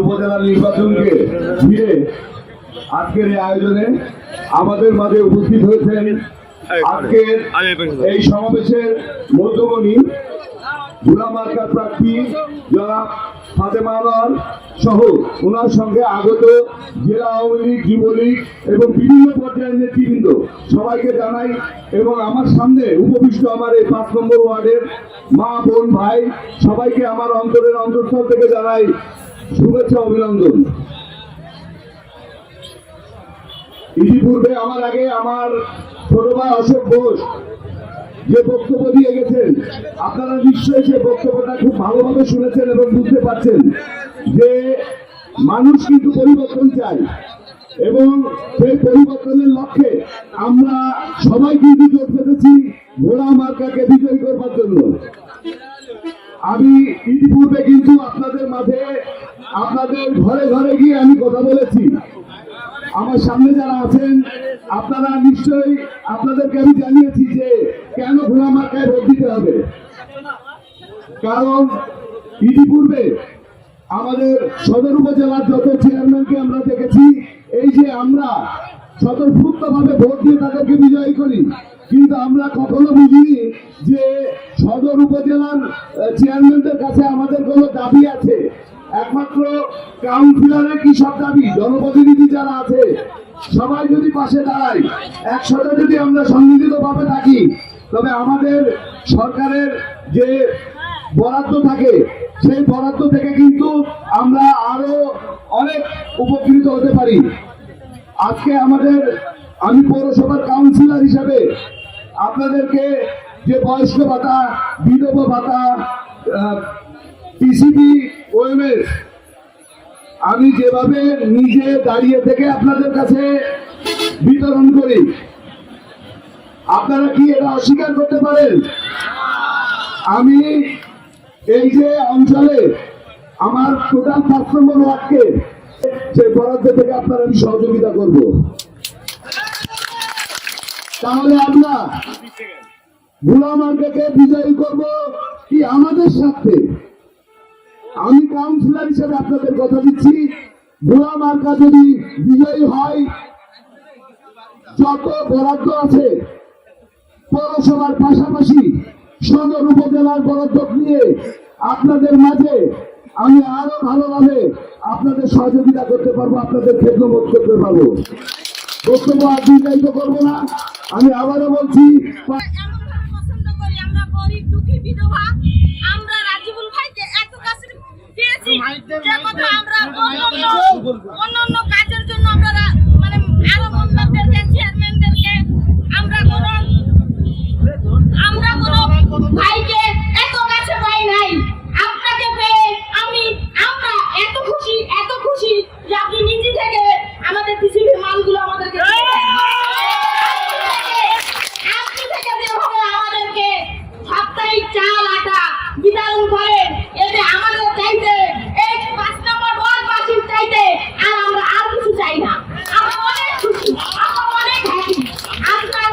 উপজেলা নির্বাচনকে ঘিরে আজকের এই আয়োজনে আমাদের মাঝে উপস্থিত হয়েছেন আজকের এই সমাবেশের মধ্যমণি ভুলামার্কার প্রার্থী জনাব ফাতেমা আনোয়ার সহ ওনার সঙ্গে আগত জেলা আওয়ামী লীগ যুবলীগ এবং বিভিন্ন পর্যায়ের নেতৃবৃন্দ। সবাইকে জানাই এবং আমার সামনে উপবিষ্ট আমার এই পাঁচ নম্বর ওয়ার্ডের মা, বোন, ভাই, সবাইকে আমার অন্তরের অন্তঃস্থল থেকে জানাই শুভেচ্ছা, অভিনন্দন। ইতিপূর্বে আমার আগে আমার ছোট ভাই অশোক ঘোষ যে বক্তব্য দিয়ে গেছেন, আপনারা নিশ্চয়ই সে বক্তব্যটা খুব ভালোভাবে শুনেছেন এবং বুঝতে পারছেন যে মানুষ কিন্তু পরিবর্তন চায় এবং সেই পরিবর্তনের লক্ষ্যে আমরা সবাই কিন্তু জোট পেতেছি ঘোড়া মার্কাকে বিজয়ী করবার জন্য। আমি ইতিপূর্বে কিন্তু আপনাদের মাঝে, আপনাদের ঘরে ঘরে গিয়ে আমি কথা বলেছি। আমার সামনে যারা আছেন, আপনারা নিশ্চয়ই আপনাদেরকে আমি জানিয়েছি যে কেন ঘোড়া মার্কায় ভোট দিতে হবে? কারণ ইতিপূর্বে আমাদের সদর উপজেলার যত চেয়ারম্যানকে আমরা দেখেছি, এই যে আমরা স্বতঃস্ফূর্তভাবে ভোট দিয়ে তাদেরকে বিজয়ী করি, কিন্তু আমরা কখনো বুঝিনি যে সদর উপজেলার চেয়ারম্যানদের কাছে আমাদের কোনো দাবি আছে। একমাত্র কাউন্সিলরের কি সব দাবি? জনপ্রতিনিধি যারা আছে, সবাই যদি পাশে দাঁড়ায়, একসাথে যদি আমরা সম্মিলিত ভাবে থাকি তবে আমাদের সরকারের যে বরাদ্দ থাকে, সেই বরাদ্দ থেকে কিন্তু আমরা আরও অনেক উপকৃত হতে পারি। আজকে আমাদের, আমি পৌরসভার কাউন্সিলর হিসাবে আপনাদেরকে যে বয়স্ক ভাতা, বিধবা ভাতা পিসিবি ওএমএস আমি যেভাবে নিজে দাঁড়িয়ে থেকে আপনাদের কাছে বিতরণ করি আপনারা কি এটা অস্বীকার করতে পারেন? আমি এই যে অঞ্চলে আমার টোটাল পাঁচ নম্বর ওয়ার্ডকে সেই বরাদ্দ থেকে আপনার আমি সহযোগিতা করব। তাহলে আমরা গুলামার্কে বিজয়ী করব কি আমাদের সাথে আমি কাউন্সিলর হিসেবে আপনাদের কথা দিচ্ছি ভোলা মার্কা যদি বিজয়ী হয়, যত বরাদ্দ আছে পৌরসভার পাশাপাশি সদর উপজেলার বরাদ্দ নিয়ে আপনাদের মাঝে আমি আরও ভালোভাবে আপনাদের সহযোগিতা করতে পারব আপনাদের খেদমত করতে পারব। বক্তব্য আর দীর্ঘায়িত করব না। আমি আবারও বলছি আমরা গরিব দুঃখী বিধবা আমরা রাজিবুল ভাইকে এত কাছে পেয়েছি যে কথা আমরা অন্য অন্য অন্য কাজের জন্য আমরা রা- মানে আরও মেম্বারদেরকে চেয়ারম্যানদেরকে আমরা কোনো আমরা কোনো ভাইকে এত কাছে পাই নাই আপনাকে পেয়ে আমি আমরা এত খুশি এত খুশি যে আপনি নিজে থেকে আমাদের পৃথিবীর মালগুলো আমাদেরকে দিয়ে দেন। আপনি থেকে যেভাবে আমাদেরকে সাপ্তাহিক চাল আটা বিতরণ করেন এতে আমাদের চাইতে এই পাঁচ নম্বর ওয়ার্ডবাসীর চাইতে আর আমরা আর কিছু চাই না আমরা অনেক খুশি আমরা অনেক হ্যাপি আপনার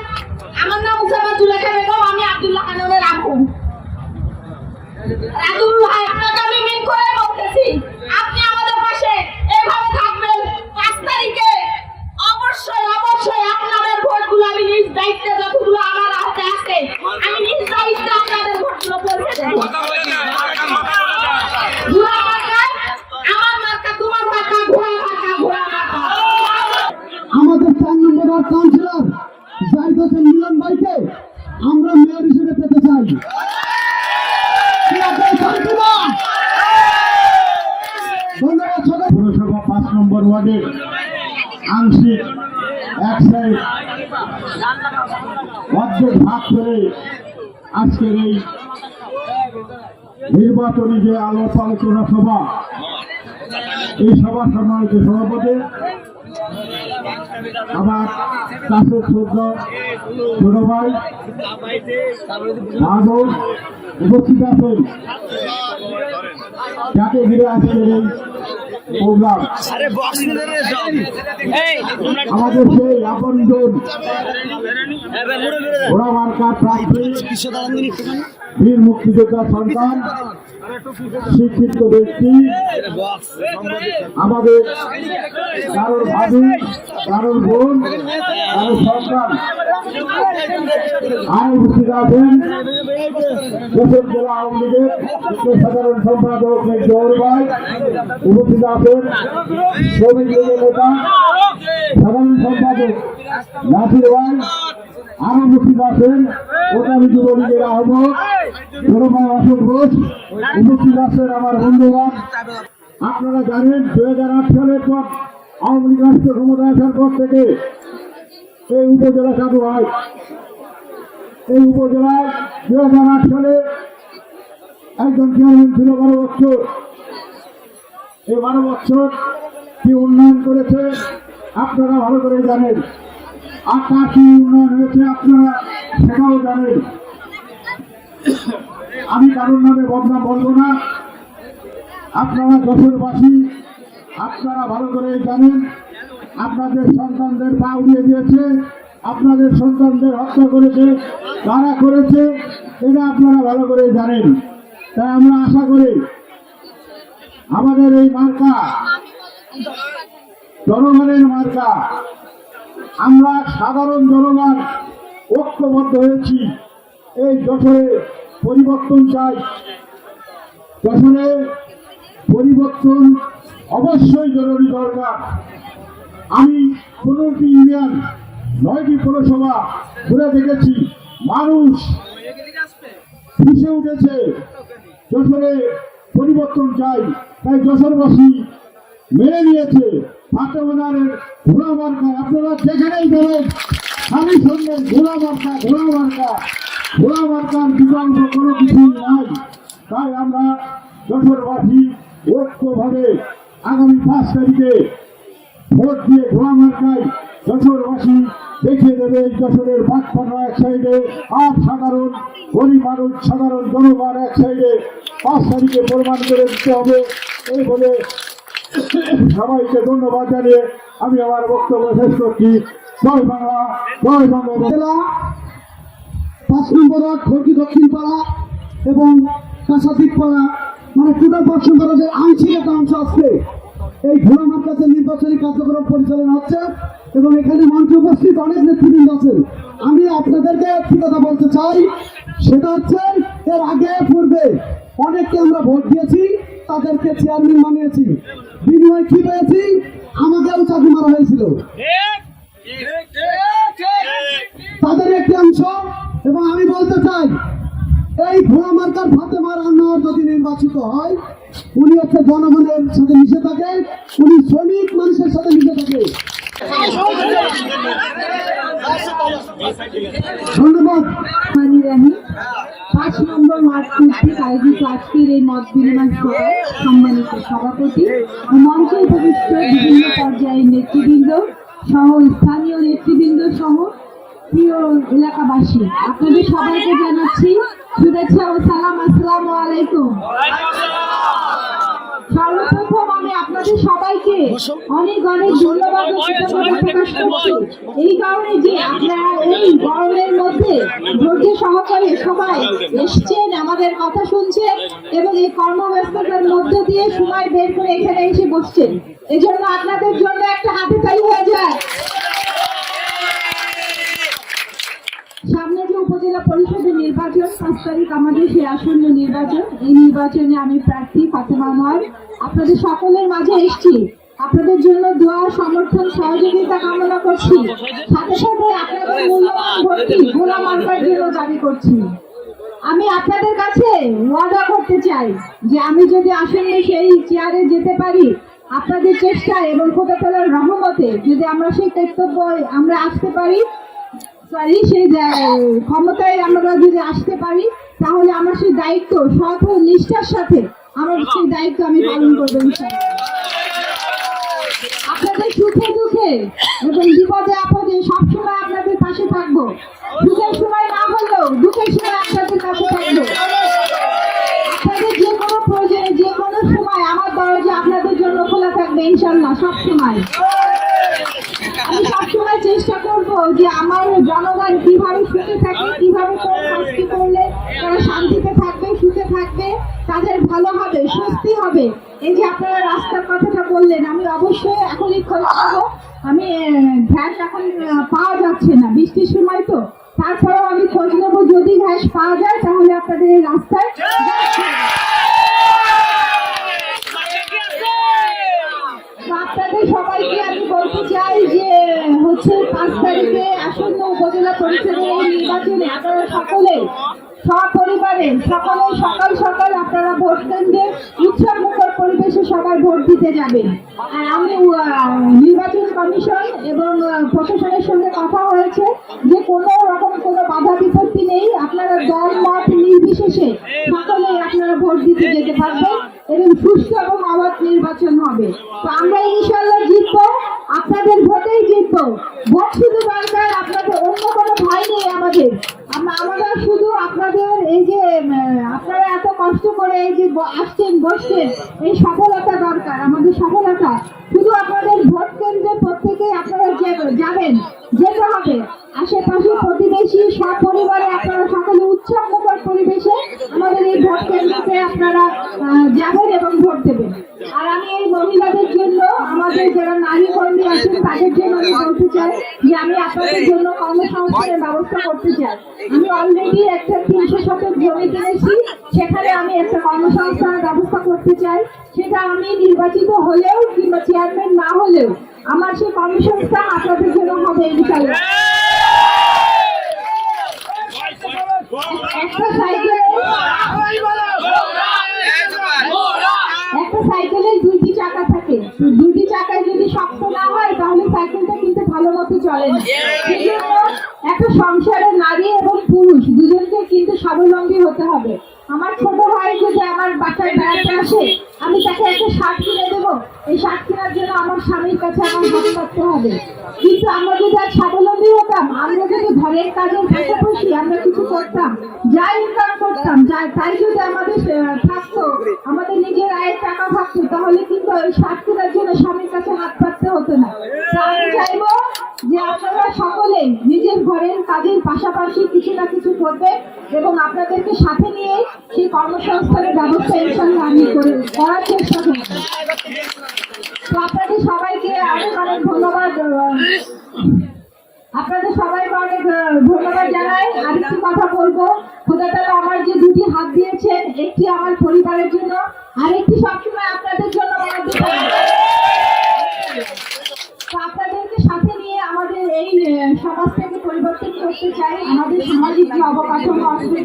আমার নাম উসামা জুলেখা বেগম আমি আব্দুল্লাহ খানের আব্বু রাজুল ভাই আপনাকে আমি মিন করে বলতেছি আপনি আমাদের পাশে এভাবে থাকবেন পাঁচ তারিখে অবশ্যই অবশ্যই আপনাদের ভোটগুলো আমি নিজ দায়িত্বে যতগুলো আমার হাতে আছে আমি নিজ দায়িত্বে আপনাদের ভোটগুলো পৌঁছে দেবো ঘোড়া মার্কা আমার মার্কা তোমার মার্কা ঘোড়া মার্কা ঘোড়া মার্কা আমাদের চার number ward councillor Zahid Hossain Milon ভাইকে আমরা মেয়র হিসেবে পেতে চাই কি আপনারা চান কিনা? ধন্যবাদ সবাই পৌরসভা পাঁচ নম্বর ওয়ার্ডের আংশিক এক সাইড ভাগ করে আজকের এই নির্বাচনী যে আলোপ আলোচনা সভা, এই সভা সম্মানিত সভাপতি, আমার কাছে শ্রদ্ধ ছোট ভাই উপস্থিত আছেন। যাকে ঘিরে আজকের এই প্রোগ্রাম আমাদের সেই আপনজন ওরা মার্কা প্রার্থী বীর মুক্তিযোদ্ধা সন্তান শিক্ষিত ব্যক্তি আমাদের কারোর ভাবি কারোর বোন কারোর সন্তান আরও উপস্থিত আছেন সাধারণ সম্পাদক উপস্থিত আছেন। শ্রমিক লীগের নেতা, সাধারণ সম্পাদক নাসির ভাই, আরও উপস্থিত আছেন। ওটামি যুবলীগের আহ্বায়ক ধর্মায় অশোক ঘোষ উপস্থিত আছেন আমার বন্ধুগণ। আপনারা জানেন হাজার আট সালের পর আওয়ামী লীগ রাষ্ট্র ক্ষমতা আসার পর থেকে। এই উপজেলা চালু হয়। এই উপজেলায় দু হাজার আট সালে একজন চেয়ারম্যান ছিল বারো বছর এই বারো বছর কি উন্নয়ন করেছে আপনারা ভালো করে জানেন। আর তার কি উন্নয়ন হয়েছে আপনারা সেটাও জানেন। আমি কারোর নামে বদনাম বলব না। আপনারা যশোরবাসী, আপনারা ভালো করে জানেন। আপনাদের সন্তানদের পা উড়িয়ে দিয়েছে। আপনাদের সন্তানদের হত্যা করেছে কারা করেছে। এটা আপনারা ভালো করে জানেন। তাই আমরা আশা করি আমাদের এই মার্কা, জনগণের মার্কা, আমরা সাধারণ জনগণ ঐক্যবদ্ধ হয়েছি। এই যশোরে পরিবর্তন চাই। যশোরে পরিবর্তন অবশ্যই জরুরি দরকার। আমি পনেরোটি ইউনিয়ন, নয়টি পৌরসভা ঘুরে দেখেছি। মানুষ ফুসে উঠেছে। যশোরে পরিবর্তন চাই, তাই যশোরবাসী মেনে নিয়েছে ফাতেমানের ঘোড়া মার্কা। আপনারা যেখানেই বলেন আমি শুনবেন ঘোড়া মার্কা ঘোড়া মার্কা। ঘোড়া মার্কার বিকল্প কোনো কিছুই নাই। তাই আমরা যশোরবাসী ঐক্যভাবে আগামী পাঁচ তারিখে ভোট দিয়ে ঘোড়া মার্কায় যশোরবাসী দেখিয়ে দেবে যশোরের বাগপাড়া এক সাইডে। আর সাধারণ গরিব মানুষ, সাধারণ জনগণ এক সাইডে পাঁচ তারিখে প্রমাণ করে দিতে হবে। এই বলে সবাইকে ধন্যবাদ জানিয়ে আমি আমার বক্তব্য শেষ করছি। জয় বাংলা জয় বাংলা জেলা, পাঁচ নম্বর খড়কি দক্ষিণ পাড়া এবং কাঁসাদিক পাড়া মানে টোটাল পাঁচ নম্বর যে আংশিক একটা অংশ আসছে এই ঘোড়ামার কাছে নির্বাচনী কার্যক্রম পরিচালনা হচ্ছে এবং এখানে মঞ্চে উপস্থিত অনেক নেতৃবৃন্দ আছেন। আমি আপনাদেরকে একটি কথা বলতে চাই সেটা হচ্ছে এর আগে পূর্বে অনেককে আমরা ভোট দিয়েছি, তাদেরকে চেয়ারম্যান বানিয়েছি। বিনিময় কি পেয়েছি? আমাকেও চাকরি মারা হয়েছিল। তাদের একটি অংশ, এবং আমি বলতে চাই, এই ভুয়া মার্কার ফাতেমার আনোয়ার যদি নির্বাচিত হয়, উনি হচ্ছে জনগণের সাথে মিশে থাকে, উনি শ্রমিক মানুষের সাথে মিশে থাকে। সম্মানিত সভাপতি ও মঞ্চে উপবিষ্ট বিভিন্ন পর্যায়ের নেতৃবৃন্দ সহ স্থানীয় নেতৃবৃন্দ সহ প্রিয় এলাকাবাসী আপনাদের সবাইকে জানাচ্ছি শুভেচ্ছা ও সালাম আসসালামু আলাইকুম আপনাদের সবাইকে। অনেক অনেক ধন্যবাদ প্রকাশ করছি এই কারণে যে আপনারা এই গরমের মধ্যে ধৈর্য সহকারে সবাই এসছেন আমাদের কথা শুনছেন এবং এই কর্মব্যস্ততার মধ্যে দিয়ে সময় বের করে এখানে এসে বসছেন। এজন্য আপনাদের জন্য একটা হাতে তাই হয়ে যায় সামনে যে উপজেলা পরিষদের নির্বাচন, পাঁচ তারিখ আমাদের সেই আসন্ন নির্বাচন। এই নির্বাচনে আমি প্রার্থী ফাতেমা আনোয়ার আপনাদের সকলের মাঝে এসেছি। আপনাদের জন্য দোয়া, সমর্থন, সহযোগিতা কামনা করছি। সাথে সাথে আপনাদের মূল্যবান ভোটটি গোলাম আনবার জন্য দাবি করছি। আমি আপনাদের কাছে ওয়াদা করতে চাই যে আমি যদি আসলে সেই চেয়ারে যেতে পারি, আপনাদের চেষ্টায় এবং খোদা তালার রহমতে যদি আমরা সেই কর্তব্য আমরা আসতে পারি সরি সেই ক্ষমতায় আমরা যদি আসতে পারি তাহলে আমার সেই দায়িত্ব সৎ ও নিষ্ঠার সাথে আমার সেই দায়িত্ব আমি পালন করব। আপনাদের সুখে দুঃখে এবং বিপদে আপদে সবসময় আপনাদের পাশে থাকব। সুখের সময় না হলেও দুঃখের সময় আপনাদের পাশে থাকব। আপনাদের যে কোনো প্রয়োজনে যে কোনো সময় আমার দরজা আপনাদের জন্য খোলা থাকবে ইনশাল্লাহ সব সময় সবসময় চেষ্টা করব যে আমার জনগণ কীভাবে সুখে থাকে, কীভাবে কোন কাজটি করলে, তারা শান্তিতে থাকবে, সুখে থাকবে, তাদের ভালো হবে, স্বস্তি হবে। এই যে আপনারা রাস্তার কথাটা বললেন, আমি অবশ্যই এখনই খোঁজ নেব আমি ভ্যাট এখন পাওয়া যাচ্ছে না, বৃষ্টির সময় তো। তারপরেও আমি খোঁজ নেব, যদি ঘ্যাস পাওয়া যায়, তাহলে আপনাদের রাস্তায় gas দিয়ে দেব। তো আপনাদের সবাইকে আমি বলতে চাই যে হচ্ছে পাঁচ তারিখে আসন্ন উপজেলা পরিষদের এই নির্বাচনে আপনারা সকলে সপরিবারে সকলে সকাল সকাল আপনারা ভোট কেন্দ্রে উৎসব মুখর পরিবেশে সবাই যাবেন আর আমি আহ, নির্বাচন কমিশন এবং আহ, প্রশাসনের সঙ্গে কথা হয়েছে যে কোনো রকম কোনো বাধা বিপত্তি নেই আপনারা দল মত নির্বিশেষে সকলেই আপনারা ভোট দিতে যেতে পারবেন এবং সুষ্ঠু এবং অবাধ নির্বাচন হবে তো আমরা ইনশাল্লাহ জিতবো আপনাদের ভোটেই জিতবো ভোট শুধু দরকার আপনাদের অন্য কোনো ভয় নেই আমাদের আমরা আমরা শুধু আপনাদের এই যে উম, আপনারা এত কষ্ট করে এই যে ব- আসছেন, বসছেন। এই সফলতা দরকার, আমাদের সফলতা। শুধু আপনাদের ভোট কেন্দ্রে প্রত্যেকেই আপনারা যাবেন, যেতে হবে। আশেপাশে প্রতিবেশী সব পরিবারে আপনারা সকলে উৎসব মুখর পরিবেশে আমাদের এই ভোট কেন্দ্রতে আপনারা যাবেন এবং ভোট দেবেন। আর আমি এই মহিলাদের জন্য, আমাদের যারা নারী কর্মী আছেন, তাদের জন্য আমি বলতে চাই যে আমি আপনাদের জন্য কর্মসংস্থানের ব্যবস্থা করতে চাই। আমি অলরেডি একটা তিনশো শতক জমি কিনেছি, সেখানে আমি একটা কর্মসংস্থানের ব্যবস্থা করতে চাই। সেটা আমি নির্বাচিত হলেও কিংবা চেয়ারম্যান না হলেও আমার সেই কর্মসংস্থান আপনাদের জন্য হবে ইনশাল্লাহ একটা সাইকেল একটা সাইকেলের দুইটি চাকা থাকে। দুইটি চাকায় যদি শক্ত না হয়, তাহলে সাইকেলটা কিন্তু ভালো মতো চলে না। একটা সংসারের নারী এবং পুরুষ দুজনকে কিন্তু স্বাবলম্বী হতে হবে। আমার ছোট ভাই যদি আমার বাচ্চার বেড়াতে আসে, আমি তাকে একটা শার্ট কিনে দেবো। এই শার্ট জন্য আমার স্বামীর কাছে আমার হাত পাততে হবে। কিন্তু আমরা যদি আর স্বাবলম্বী হতাম, আমরা যদি ঘরের কাজের পাশাপাশি আমরা কিছু করতাম, যা ইনকাম করতাম, যা, তাই যদি আমাদের থাকতো, আমাদের নিজের আয়ের টাকা থাকতো, তাহলে কিন্তু ওই শার্ট জন্য স্বামীর কাছে হাত পাততে হতো না। আমি চাইব যে আপনারা সকলে নিজের ঘরের কাজের পাশাপাশি কিছু না কিছু করবেন এবং আপনাদেরকে সাথে নিয়ে সেই কর্মসংস্থানের ব্যবস্থা ইনশাল্লাহ আমি করে করার চেষ্টা করব। তো আপনাদের সবাইকে অনেক অনেক ধন্যবাদ আপনাদের সবাইকে অনেক ধন্যবাদ জানাই। আরেকটি কথা বলব খোদা তাআলা আমার যে দুটি হাত দিয়েছেন, একটি আমার পরিবারের জন্য আর একটি সবসময় আপনাদের জন্য বরাদ্দ করা। তো আপনাদেরকে সাথে নিয়ে আমাদের এই আহ, সমাজটাকে চাই আমাদের সামাজিক যে অবকাঠামো আছে,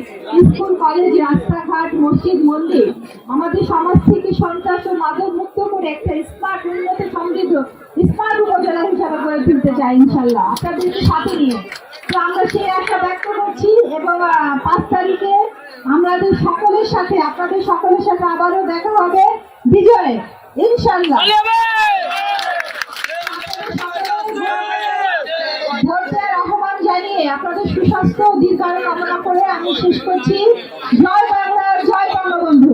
স্কুল, কলেজ, রাস্তাঘাট, মসজিদ, মন্দির, আমাদের সমাজ থেকে সন্ত্রাস ও মাদক মুক্ত করে একটা স্মার্ট, উন্নত, সমৃদ্ধ, স্মার্ট উপজেলা হিসাবে গড়ে তুলতে চাই ইনশাল্লাহ আপনাদেরকে সাথে নিয়ে। তো আমরা সেই আশা ব্যক্ত করছি এবং পাঁচ তারিখে আমাদের সকলের সাথে, আপনাদের সকলের সাথে আবারও দেখা হবে বিজয় ইনশাল্লাহ আপনাদের সুস্বাস্থ্য দীর্ঘায়ু কামনা করে আমি শেষ করছি। জয় বাংলা জয় বঙ্গবন্ধু।